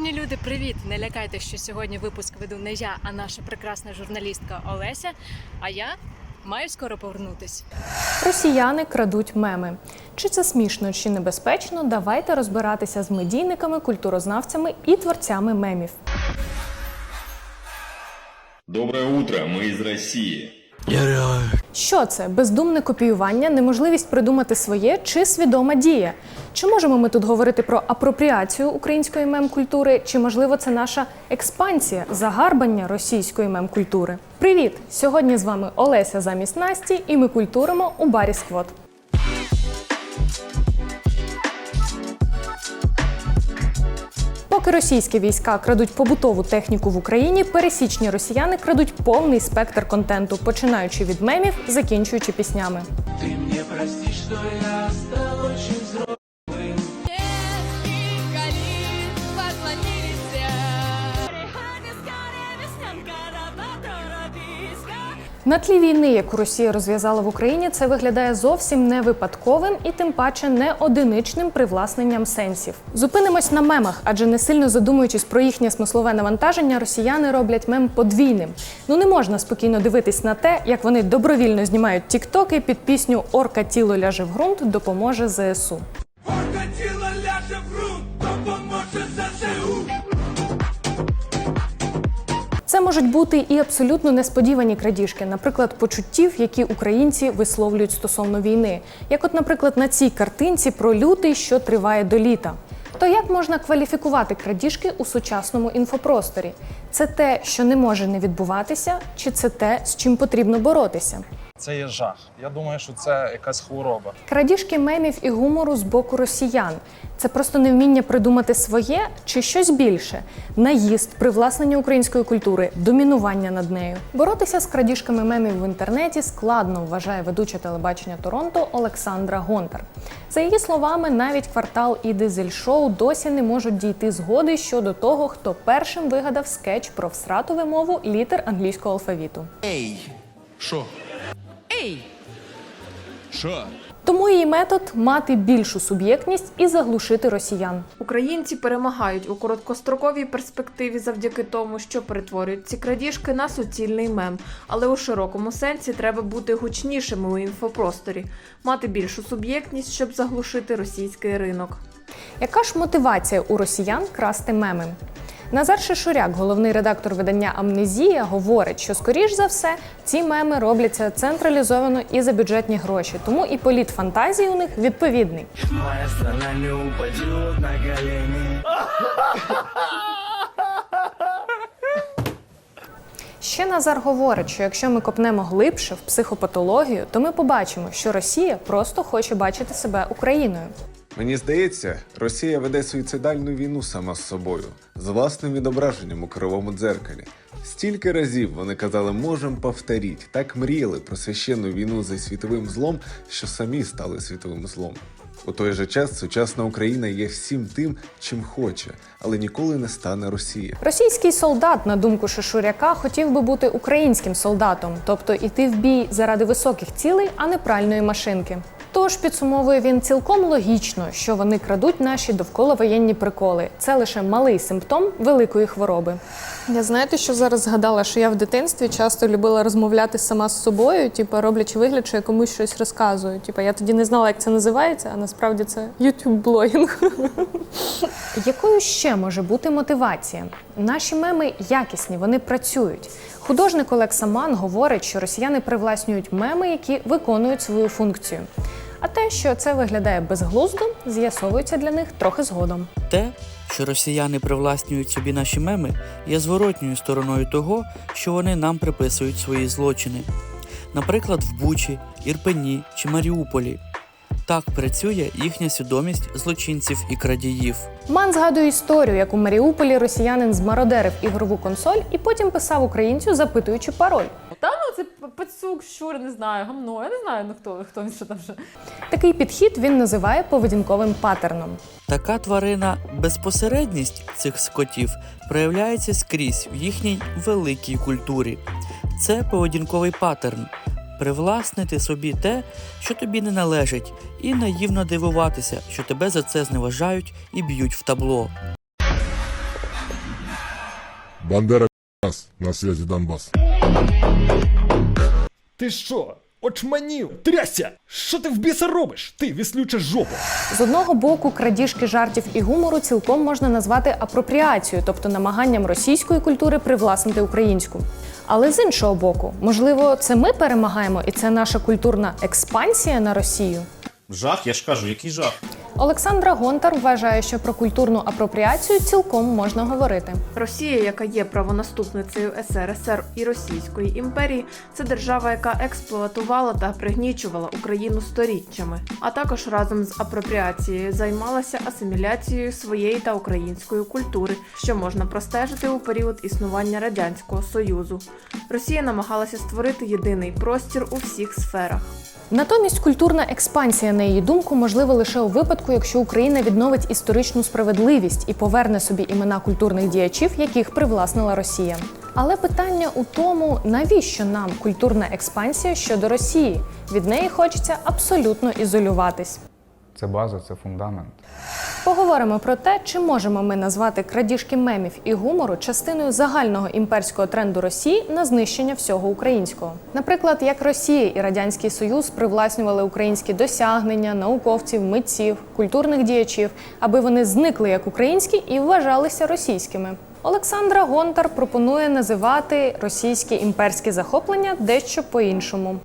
Неймовірні люди, привіт! Не лякайте, що сьогодні випуск веду не я, а наша прекрасна журналістка Олеся. А я маю скоро повернутись. Росіяни крадуть меми. Чи це смішно, чи небезпечно? Давайте розбиратися з медійниками, культурознавцями і творцями мемів. Доброе утро, мы из России. Що це? Бездумне копіювання, неможливість придумати своє чи свідома дія? Чи можемо ми тут говорити про апропріацію української мем-культури, чи можливо це наша експансія, загарбання російської мем-культури? Привіт! Сьогодні з вами Олеся замість Насті, і ми культуримо у барі Сквот. Поки російські війська крадуть побутову техніку в Україні, пересічні росіяни крадуть повний спектр контенту, починаючи від мемів, закінчуючи піснями. Ти мені прости, що я стало. очень На тлі війни, яку Росія розв'язала в Україні, це виглядає зовсім не випадковим і тим паче не одиничним привласненням сенсів. Зупинимось на мемах, адже не сильно задумуючись про їхнє смислове навантаження, росіяни роблять мем подвійним. Ну не можна спокійно дивитись на те, як вони добровільно знімають тіктоки під пісню Орка тіло ляже в ґрунт допоможе ЗСУ. Можуть бути і абсолютно несподівані крадіжки, наприклад, почуттів, які українці висловлюють стосовно війни. Як, от, наприклад, на цій картинці про лютий, що триває до літа. То як можна кваліфікувати крадіжки у сучасному інфопросторі? Це те, що не може не відбуватися, чи це те, з чим потрібно боротися? Це є жах. Я думаю, що це якась хвороба. Крадіжки мемів і гумору з боку росіян це просто невміння придумати своє чи щось більше наїзд, привласнення української культури, домінування над нею. Боротися з крадіжками мемів в інтернеті складно, вважає ведуча телебачення Торонто Олександра Гонтар. За її словами, навіть квартал і дизель шоу досі не можуть дійти згоди щодо того, хто першим вигадав скетч про всрату вимову літер англійського алфавіту. Що? Ей! Що? Тому її метод мати більшу суб'єктність і заглушити росіян. Українці перемагають у короткостроковій перспективі завдяки тому, що перетворюють ці крадіжки на суцільний мем. Але у широкому сенсі треба бути гучнішими у інфопросторі, мати більшу суб'єктність, щоб заглушити російський ринок. Яка ж мотивація у росіян красти меми? Назар Шишуряк, головний редактор видання Амнезія, говорить, що скоріш за все ці меми робляться централізовано і за бюджетні гроші, тому і політ фантазії у них відповідний. Моя страна не упадет на колени. Ще Назар говорить, що якщо ми копнемо глибше в психопатологію, то ми побачимо, що Росія просто хоче бачити себе Україною. Мені здається, Росія веде суїцидальну війну сама з собою, з власним відображенням у кривому дзеркалі. Стільки разів вони казали, можем повторіть, так мріяли про священну війну зі світовим злом, що самі стали світовим злом. У той же час сучасна Україна є всім тим, чим хоче, але ніколи не стане Росія. Російський солдат, на думку Шишуряка, хотів би бути українським солдатом, тобто іти в бій заради високих цілей, а не пральної машинки. Тож підсумовує він цілком логічно, що вони крадуть наші довкола воєнні приколи. Це лише малий симптом великої хвороби. Я знаєте, що зараз згадала, що я в дитинстві часто любила розмовляти сама з собою, типу роблячи вигляд, що я комусь щось розказую. Типу, я тоді не знала, як це називається, а насправді це ютуб-блогінг. Якою ще може бути мотивація? Наші меми якісні, вони працюють. Художник Олег Саман говорить, що росіяни привласнюють меми, які виконують свою функцію. А те, що це виглядає безглуздо, з'ясовується для них трохи згодом. Те, що росіяни привласнюють собі наші меми, є зворотньою стороною того, що вони нам приписують свої злочини. Наприклад, в Бучі, Ірпені чи Маріуполі. Так працює їхня свідомість злочинців і крадіїв. Ман згадує історію, як у Маріуполі росіянин змародерив ігрову консоль і потім писав українцю, запитуючи пароль. Та ну це пацюк, щур, не знаю, гамно. Я не знаю, ну хто хто він що там вже. Такий підхід він називає поведінковим паттерном. Така тварина безпосередність цих скотів проявляється скрізь в їхній великій культурі. Це поведінковий паттерн. Привласнити собі те, що тобі не належить, і наївно дивуватися, що тебе за це зневажають і б'ють в табло. Бандера нас, на связи Донбасс. Ти що? Очманів? Трясся! Що ти в біса робиш? Ти віслюча жопа! З одного боку, крадіжки жартів і гумору цілком можна назвати апропріацією, тобто намаганням російської культури привласнити українську. Але з іншого боку, можливо, це ми перемагаємо, і це наша культурна експансія на Росію. Жах, я ж кажу, який жах. Олександра Гонтар вважає, що про культурну апропріацію цілком можна говорити. Росія, яка є правонаступницею СРСР і Російської імперії, це держава, яка експлуатувала та пригнічувала Україну сторіччями, а також разом з апропріацією займалася асиміляцією своєї та української культури, що можна простежити у період існування радянського союзу. Росія намагалася створити єдиний простір у всіх сферах. Натомість культурна експансія, на її думку, можлива лише у випадку, якщо Україна відновить історичну справедливість і поверне собі імена культурних діячів, яких привласнила Росія. Але питання у тому, навіщо нам культурна експансія щодо Росії? Від неї хочеться абсолютно ізолюватись. Це база, це фундамент. Поговоримо про те, чи можемо ми назвати крадіжки мемів і гумору частиною загального імперського тренду Росії на знищення всього українського. Наприклад, як Росія і Радянський Союз привласнювали українські досягнення, науковців, митців, культурних діячів, аби вони зникли як українські і вважалися російськими. Олександра Гонтар пропонує називати російські імперські захоплення дещо по-іншому.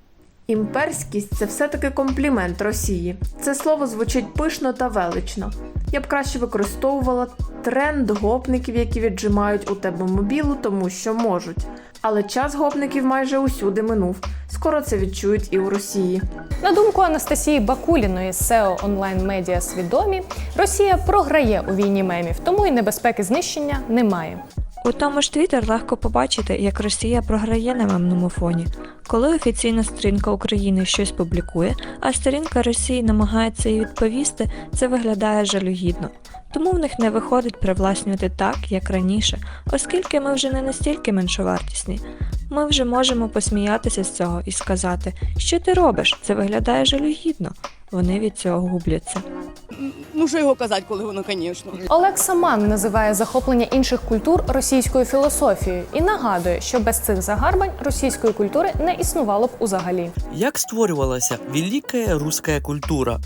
Імперськість це все-таки комплімент Росії. Це слово звучить пишно та велично. Я б краще використовувала тренд гопників, які віджимають у тебе мобілу, тому що можуть. Але час гопників майже усюди минув. Скоро це відчують і у Росії. На думку Анастасії Бакуліної з SEO онлайн медіа свідомі, Росія програє у війні мемів, тому і небезпеки знищення немає. У тому ж Твіттер легко побачити, як Росія програє на мемному фоні. Коли офіційна сторінка України щось публікує, а сторінка Росії намагається їй відповісти, це виглядає жалюгідно. Тому в них не виходить привласнювати так, як раніше, оскільки ми вже не настільки меншовартісні. Ми вже можемо посміятися з цього і сказати, що ти робиш, це виглядає жалюгідно. Вони від цього губляться. Ну що його казати, коли воно, звісно. Олег Саман називає захоплення інших культур російською філософією і нагадує, що без цих загарбань російської культури не існувало б узагалі. Як створювалася велика руська культура?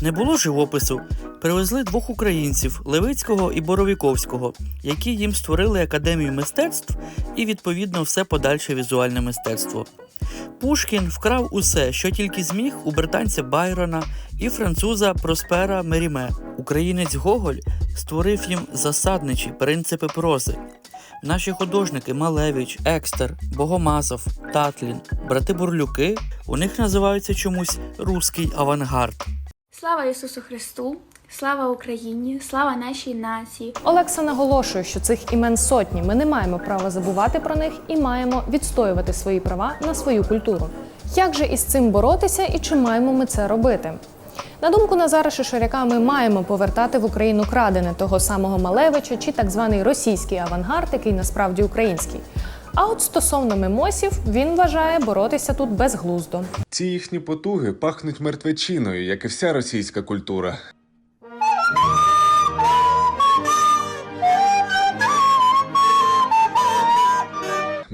Не було живопису. Привезли двох українців Левицького і Боровіковського, які їм створили академію мистецтв і відповідно все подальше візуальне мистецтво. Пушкін вкрав усе, що тільки зміг у британця Байрона і француза Проспера Меріме. Українець Гоголь створив їм засадничі принципи прози. Наші художники Малевич, Екстер, Богомазов, Татлін, брати Бурлюки у них називаються чомусь руський авангард. Слава Ісусу Христу! Слава Україні! Слава нашій нації! Олекса наголошує, що цих імен сотні. Ми не маємо права забувати про них і маємо відстоювати свої права на свою культуру. Як же із цим боротися і чи маємо ми це робити? На думку Назара Шишаряка, ми маємо повертати в Україну крадене того самого Малевича чи так званий російський авангард, який насправді український. А от стосовно мемосів, він вважає боротися тут безглуздо. Ці їхні потуги пахнуть мертвечиною, як і вся російська культура.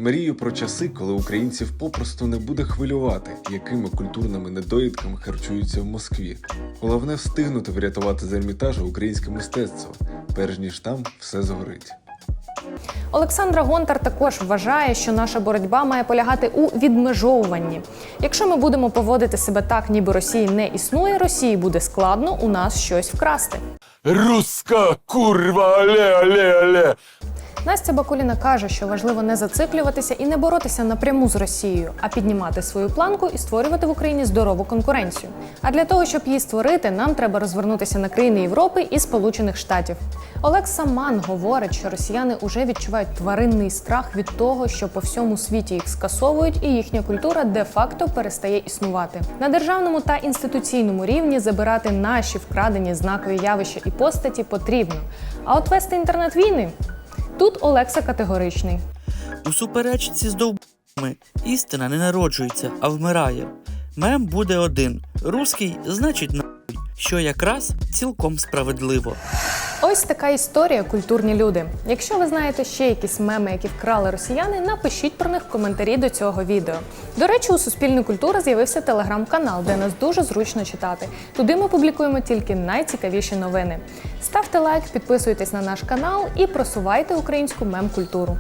Мрію про часи, коли українців попросту не буде хвилювати, якими культурними недоїдками харчуються в Москві. Головне встигнути врятувати з Ермітажу українське мистецтво, перш ніж там все згорить. Олександра Гонтар також вважає, що наша боротьба має полягати у відмежовуванні. Якщо ми будемо поводити себе так, ніби Росії не існує, Росії буде складно у нас щось вкрасти. Руска курва, але, але, але. Настя Бакуліна каже, що важливо не зациклюватися і не боротися напряму з Росією, а піднімати свою планку і створювати в Україні здорову конкуренцію. А для того, щоб її створити, нам треба розвернутися на країни Європи і Сполучених Штатів. Олег Саман говорить, що росіяни уже відчувають тваринний страх від того, що по всьому світі їх скасовують, і їхня культура де-факто перестає існувати. На державному та інституційному рівні забирати наші вкрадені знакові явища і постаті потрібно. А от вести інтернет-війни Тут Олекса категоричний. У суперечці з довбами істина не народжується, а вмирає. Мем буде один. Руський значить нахуй, що якраз цілком справедливо. Ось така історія, культурні люди. Якщо ви знаєте ще якісь меми, які вкрали росіяни, напишіть про них в коментарі до цього відео. До речі, у Суспільної культури з'явився телеграм-канал, де нас дуже зручно читати. Туди ми публікуємо тільки найцікавіші новини. Ставте лайк, підписуйтесь на наш канал і просувайте українську мем-культуру.